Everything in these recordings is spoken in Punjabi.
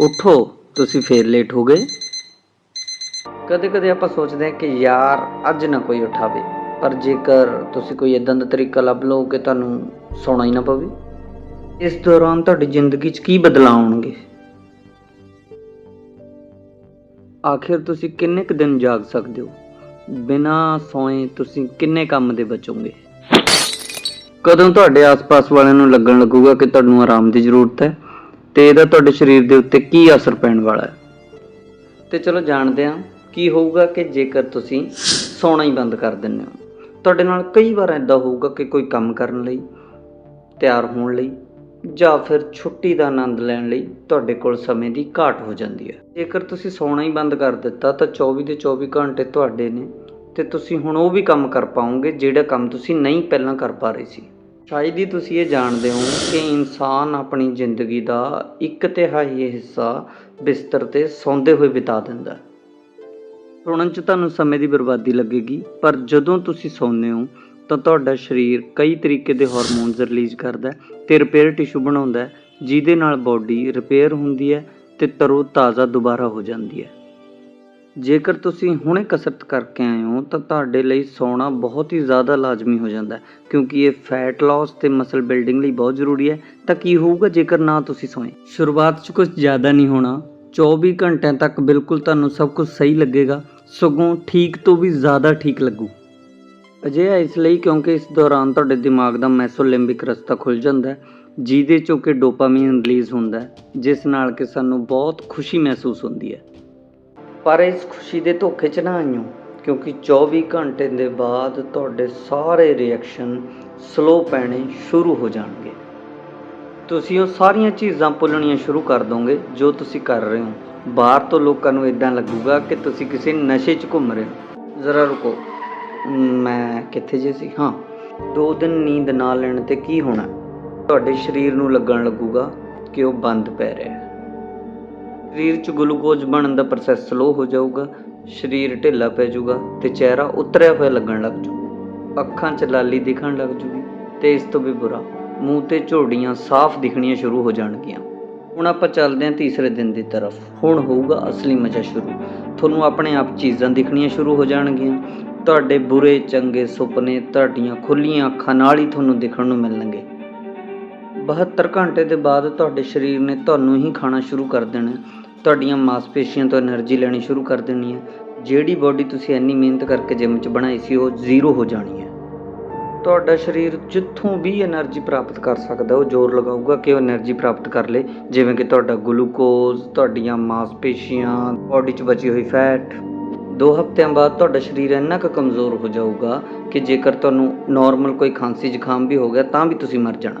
ਉਠੋ, ਤੁਸੀਂ ਫੇਰ ਲੇਟ ਹੋ ਗਏ। ਕਦੇ ਕਦੇ ਆਪਾਂ ਸੋਚਦੇ ਹਾਂ ਕਿ ਯਾਰ, ਅੱਜ ਨਾ ਕੋਈ ਉਠਾਵੇ। ਪਰ ਜੇਕਰ ਤੁਸੀਂ ਕੋਈ ਇਦਾਂ ਦਾ ਤਰੀਕਾ ਲੱਭ ਲਓ ਕਿ ਤੁਹਾਨੂੰ ਸੌਣਾ ਹੀ ਨਾ ਪਵੇ। ਇਸ ਦੌਰਾਨ ਤੁਹਾਡੀ ਜ਼ਿੰਦਗੀ 'ਚ ਕੀ ਬਦਲਾਅ ਆਉਣਗੇ? ਆਖਿਰ ਤੁਸੀਂ ਕਿੰਨੇ ਕੁ ਦਿਨ ਜਾਗ ਸਕਦੇ ਹੋ? ਬਿਨਾਂ ਸੌਏ ਤੁਸੀਂ ਕਿੰਨੇ ਕੰਮ ਦੇ ਬਚੋਗੇ? ਕਦੋਂ ਤੁਹਾਡੇ ਆਸ-ਪਾਸ ਵਾਲਿਆਂ ਨੂੰ ਲੱਗਣ ਲੱਗੂਗਾ ਕਿ ਤੁਹਾਨੂੰ ਆਰਾਮ ਦੀ ਜ਼ਰੂਰਤ ਹੈ? ਤੇ ਇਹਦਾ ਤੁਹਾਡੇ ਸਰੀਰ ਦੇ ਉੱਤੇ ਕੀ ਅਸਰ ਪੈਣ ਵਾਲਾ ਹੈ? ਤੇ ਚਲੋ ਜਾਣਦੇ ਹਾਂ ਕੀ ਹੋਊਗਾ ਕਿ ਜੇਕਰ ਤੁਸੀਂ ਸੌਣਾ ਹੀ ਬੰਦ ਕਰ ਦਿੰਦੇ ਹੋ। ਤੁਹਾਡੇ ਨਾਲ ਕਈ ਵਾਰ ਐਦਾਂ ਹੋਊਗਾ ਕਿ ਕੋਈ ਕੰਮ ਕਰਨ ਲਈ, ਤਿਆਰ ਹੋਣ ਲਈ ਜਾਂ ਫਿਰ ਛੁੱਟੀ ਦਾ ਆਨੰਦ ਲੈਣ ਲਈ ਤੁਹਾਡੇ ਕੋਲ ਸਮੇਂ ਦੀ ਘਾਟ ਹੋ ਜਾਂਦੀ ਹੈ। ਜੇਕਰ ਤੁਸੀਂ ਸੌਣਾ ਹੀ ਬੰਦ ਕਰ ਦਿੱਤਾ ਤਾਂ 24 ਦੇ 24 ਘੰਟੇ ਤੁਹਾਡੇ ਨੇ ਤੇ ਤੁਸੀਂ ਹੁਣ ਉਹ ਵੀ ਕੰਮ ਕਰ ਪਾਓਗੇ ਜਿਹੜਾ ਕੰਮ ਤੁਸੀਂ ਨਹੀਂ ਪਹਿਲਾਂ ਕਰ ਪਾ ਰਹੇ ਸੀ। ਸ਼ਾਇਦ ਹੀ ਤੁਸੀਂ ਇਹ ਜਾਣਦੇ ਹੋ ਕਿ ਇਨਸਾਨ ਆਪਣੀ ਜ਼ਿੰਦਗੀ ਦਾ ਇੱਕ ਤਿਹਾਈ ਹਿੱਸਾ ਬਿਸਤਰ ਤੇ ਸੌਂਦੇ ਹੋਏ ਬਿਤਾ ਦਿੰਦਾ ਹੈ। ਸੁਣਨ 'ਚ ਤੁਹਾਨੂੰ ਸਮੇਂ ਦੀ ਬਰਬਾਦੀ ਲੱਗੇਗੀ, ਪਰ ਜਦੋਂ ਤੁਸੀਂ ਸੌਂਦੇ ਹੋ, ਤਾਂ ਤੁਹਾਡਾ ਸਰੀਰ ਕਈ ਤਰੀਕੇ ਦੇ ਹਾਰਮੋਨਸ ਰਿਲੀਜ਼ ਕਰਦਾ ਹੈ, ਤੇ ਰਿਪੇਅਰ ਟਿਸ਼ੂ ਬਣਾਉਂਦਾ ਹੈ, ਜਿਹਦੇ ਨਾਲ ਬਾਡੀ ਰਿਪੇਅਰ ਹੁੰਦੀ ਹੈ ਤੇ ਤਰੋ ਤਾਜ਼ਾ ਦੁਬਾਰਾ ਹੋ ਜਾਂਦੀ ਹੈ। ਜੇਕਰ ਤੁਸੀਂ ਹੁਣੇ ਕਸਰਤ ਕਰਕੇ ਆਏ ਹੋ, ਤਾਂ ਤੁਹਾਡੇ ਲਈ ਸੌਣਾ ਬਹੁਤ ਹੀ ਜ਼ਿਆਦਾ ਲਾਜ਼ਮੀ ਹੋ ਜਾਂਦਾ ਕਿਉਂਕਿ ਇਹ ਫੈਟ ਲਾਸ ਤੇ ਮਸਲ ਬਿਲਡਿੰਗ ਲਈ ਬਹੁਤ ਜ਼ਰੂਰੀ ਹੈ। ਤਾਂ ਕੀ ਹੋਊਗਾ ਜੇਕਰ ਨਾ ਤੁਸੀਂ ਸੌਏ? ਸ਼ੁਰੂਆਤ 'ਚ ਕੁਝ ਜ਼ਿਆਦਾ ਨਹੀਂ ਹੋਣਾ। 24 ਘੰਟਿਆਂ ਤੱਕ ਬਿਲਕੁਲ ਤੁਹਾਨੂੰ ਸਭ ਕੁਝ ਸਹੀ ਲੱਗੇਗਾ। ਸਗੋਂ ਠੀਕ ਤੋਂ ਵੀ ਜ਼ਿਆਦਾ ਠੀਕ ਲੱਗੂ। ਅਜਿਹਾ ਇਸ ਲਈ ਕਿਉਂਕਿ ਇਸ ਦੌਰਾਨ ਤੁਹਾਡੇ ਦਿਮਾਗ ਦਾ ਮੈਸੋਲਿੰਬਿਕ ਰਸਤਾ ਖੁੱਲ ਜਾਂਦਾ ਹੈ, ਜਿਹਦੇ ਚੋਂ ਕਿ ਡੋਪਾਮਾਈਨ ਰਿਲੀਜ਼ ਹੁੰਦਾ ਹੈ, ਜਿਸ ਨਾਲ ਕਿ ਸਾਨੂੰ ਬਹੁਤ ਖੁਸ਼ੀ ਮਹਿਸੂਸ ਹੁੰਦੀ ਹੈ। ਪਰ ਇਸ ਖੁਸ਼ੀ ਦੇ ਧੋਖੇ 'ਚ ਨਾ ਆਇਓ, ਕਿਉਂਕਿ 24 ਘੰਟੇ ਦੇ ਬਾਅਦ ਤੁਹਾਡੇ ਸਾਰੇ ਰਿਐਕਸ਼ਨ ਸਲੋ ਪੈਣੇ ਸ਼ੁਰੂ ਹੋ ਜਾਣਗੇ। ਤੁਸੀਂ ਉਹ ਸਾਰੀਆਂ ਚੀਜ਼ਾਂ ਭੁੱਲਣੀਆਂ ਸ਼ੁਰੂ ਕਰ ਦੋਗੇ ਜੋ ਤੁਸੀਂ ਕਰ ਰਹੇ ਹੋ। ਬਾਹਰ ਤੋਂ ਲੋਕਾਂ ਨੂੰ ਇਦਾਂ ਲੱਗੂਗਾ ਕਿ ਤੁਸੀਂ ਕਿਸੇ ਨਸ਼ੇ 'ਚ ਘੁੰਮ ਰਹੇ ਹੋ। ਜ਼ਰਾ ਰੁਕੋ। ਮੈਂ ਕਿੱਥੇ ਜੇ ਸੀ? ਹਾਂ। ਦੋ ਦਿਨ ਨੀਂਦ ਨਾ ਲੈਣ ਤੇ ਕੀ ਹੋਣਾ? ਤੁਹਾਡੇ ਸਰੀਰ ਨੂੰ ਲੱਗਣ ਲੱਗੂਗਾ ਕਿ ਉਹ ਬੰਦ ਪੈ ਰਿਹਾ ਹੈ। ਸਰੀਰ 'ਚ ਗਲੂਕੋਜ਼ ਬਣਨ ਦਾ ਪ੍ਰੋਸੈਸ ਸਲੋ ਹੋ ਜਾਊਗਾ, ਸਰੀਰ ਢਿੱਲਾ ਪੈ ਜਾਊਗਾ ਤੇ ਚਿਹਰਾ ਉਤਰਿਆ ਹੋਇਆ ਲੱਗਣ ਲੱਗ ਜਾਊ। ਅੱਖਾਂ 'ਚ ਲਾਲੀ ਦਿਖਣ ਲੱਗ ਜੂਗੀ ਤੇ ਇਸ ਤੋਂ ਵੀ ਬੁਰਾ, ਮੂੰਹ ਤੇ ਝੋਡੀਆਂ ਸਾਫ਼ ਦਿਖਣੀਆਂ ਸ਼ੁਰੂ ਹੋ ਜਾਣਗੀਆਂ। ਹੁਣ ਆਪਾਂ ਚੱਲਦੇ ਹਾਂ ਤੀਸਰੇ ਦਿਨ ਦੀ ਤਰਫ। ਹੁਣ ਹੋਊਗਾ ਅਸਲੀ ਮਜ਼ਾ ਸ਼ੁਰੂ। ਤੁਹਾਨੂੰ ਆਪਣੇ ਆਪ ਚੀਜ਼ਾਂ ਦਿਖਣੀਆਂ ਸ਼ੁਰੂ ਹੋ ਜਾਣਗੀਆਂ। ਤੁਹਾਡੇ ਬੁਰੇ, ਚੰਗੇ ਸੁਪਨੇ, ਤੁਹਾਡੀਆਂ ਖੁੱਲੀਆਂ ਅੱਖਾਂ ਨਾਲ ਹੀ ਤੁਹਾਨੂੰ ਦਿਖਣ ਨੂੰ ਮਿਲਣਗੇ। 72 ਘੰਟੇ ਦੇ ਬਾਅਦ ਤੁਹਾਡੇ ਸਰੀਰ ਨੇ ਤੁਹਾਨੂੰ ਹੀ ਖਾਣਾ ਸ਼ੁਰੂ ਕਰ ਦੇਣਾ। ਤੁਹਾਡੀਆਂ ਮਾਸਪੇਸ਼ੀਆਂ ਤੋਂ એનર્ਜੀ ਲੈਣੀ ਸ਼ੁਰੂ ਕਰ ਦੇਣੀ ਹੈ। ਜਿਹੜੀ ਬੋਡੀ ਤੁਸੀਂ ਇੰਨੀ ਮਿਹਨਤ ਕਰਕੇ ਜਿਮ 'ਚ ਬਣਾਈ ਸੀ, ਉਹ ਜ਼ੀਰੋ ਹੋ ਜਾਣੀ ਹੈ। ਤੁਹਾਡਾ ਸਰੀਰ ਜਿੱਥੋਂ ਵੀ એનર્ਜੀ ਪ੍ਰਾਪਤ ਕਰ ਸਕਦਾ, ਉਹ ਜ਼ੋਰ ਲਗਾਊਗਾ ਕਿ ਉਹ એનર્ਜੀ ਪ੍ਰਾਪਤ ਕਰ ਲੇ। ਜਿਵੇਂ ਕਿ ਤੁਹਾਡਾ ਗਲੂਕੋਜ਼ ਤੁਹਾਡੀਆਂ ਮਾਸਪੇਸ਼ੀਆਂ ਬੋਡੀ 'ਚ ਬਚੀ ਹੋਈ ਫੈਟ ਦੋ ਹਫ਼ਤਿਆਂ ਬਾਅਦ ਤੁਹਾਡਾ ਸਰੀਰ ਇੰਨਾ ਕੁ ਕਮਜ਼ੋਰ ਹੋ ਜਾਊਗਾ ਕਿ ਜੇਕਰ ਤੁਹਾਨੂੰ ਨਾਰਮਲ ਕੋਈ ਖਾਂਸੀ ਜ਼ੁਕਾਮ ਵੀ ਹੋ ਗਿਆ, ਤਾਂ ਵੀ ਤੁਸੀਂ ਮਰ ਜਾਣਾ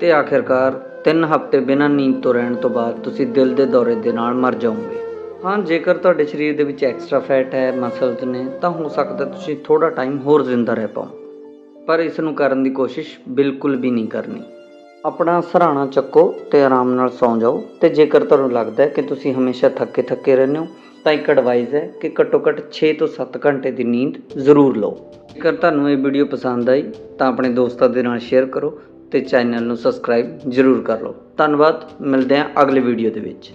ਤੇ ਆਖਿਰਕਾਰ 3 ਹਫ਼ਤੇ ਬਿਨਾਂ ਨੀਂਦ ਤੋਂ ਰਹਿਣ ਤੋਂ ਬਾਅਦ ਤੁਸੀਂ ਦਿਲ ਦੇ ਦੌਰੇ ਦੇ ਨਾਲ ਮਰ ਜਾਓਗੇ। ਹਾਂ, ਜੇਕਰ ਤੁਹਾਡੇ ਸਰੀਰ ਦੇ ਵਿੱਚ ਐਕਸਟਰਾ ਫੈਟ ਹੈ ਮਸਲਸ ਨੇ, ਤਾਂ ਹੋ ਸਕਦਾ ਤੁਸੀਂ ਥੋੜਾ ਟਾਈਮ ਹੋਰ ਜ਼ਿੰਦਾ ਰਹਿ ਪਾਓ। ਪਰ ਇਸ ਨੂੰ ਕਰਨ ਦੀ ਕੋਸ਼ਿਸ਼ ਬਿਲਕੁਲ ਵੀ ਨਹੀਂ ਕਰਨੀ। ਆਪਣਾ ਸਰਾਣਾ ਚੱਕੋ ਤੇ ਆਰਾਮ ਨਾਲ ਸੌਂ ਜਾਓ ਤੇ ਜੇਕਰ ਤੁਹਾਨੂੰ ਲੱਗਦਾ ਹੈ ਕਿ ਤੁਸੀਂ ਹਮੇਸ਼ਾ ਥੱਕੇ ਥੱਕੇ ਰਹਿੰਦੇ ਹੋ, ਤਾਂ ਇੱਕ ਐਡਵਾਈਸ ਹੈ ਕਿ ਘੱਟੋ ਘੱਟ 6 ਤੋਂ 7 ਘੰਟੇ ਦੀ ਨੀਂਦ ਜ਼ਰੂਰ ਲਓ। ਜੇਕਰ ਤੁਹਾਨੂੰ ਇਹ ਵੀਡੀਓ ਪਸੰਦ ਆਈ, ਤਾਂ ਆਪਣੇ ਦੋਸਤਾਂ ਦੇ ਨਾਲ ਸ਼ੇਅਰ ਕਰੋ ਤੇ ਚੈਨਲ ਨੂੰ ਸਬਸਕ੍ਰਾਈਬ ਜ਼ਰੂਰ ਕਰ ਲਓ। ਧੰਨਵਾਦ ਮਿਲਦੇ ਹਾਂ ਅਗਲੇ ਵੀਡੀਓ ਦੇ ਵਿੱਚ।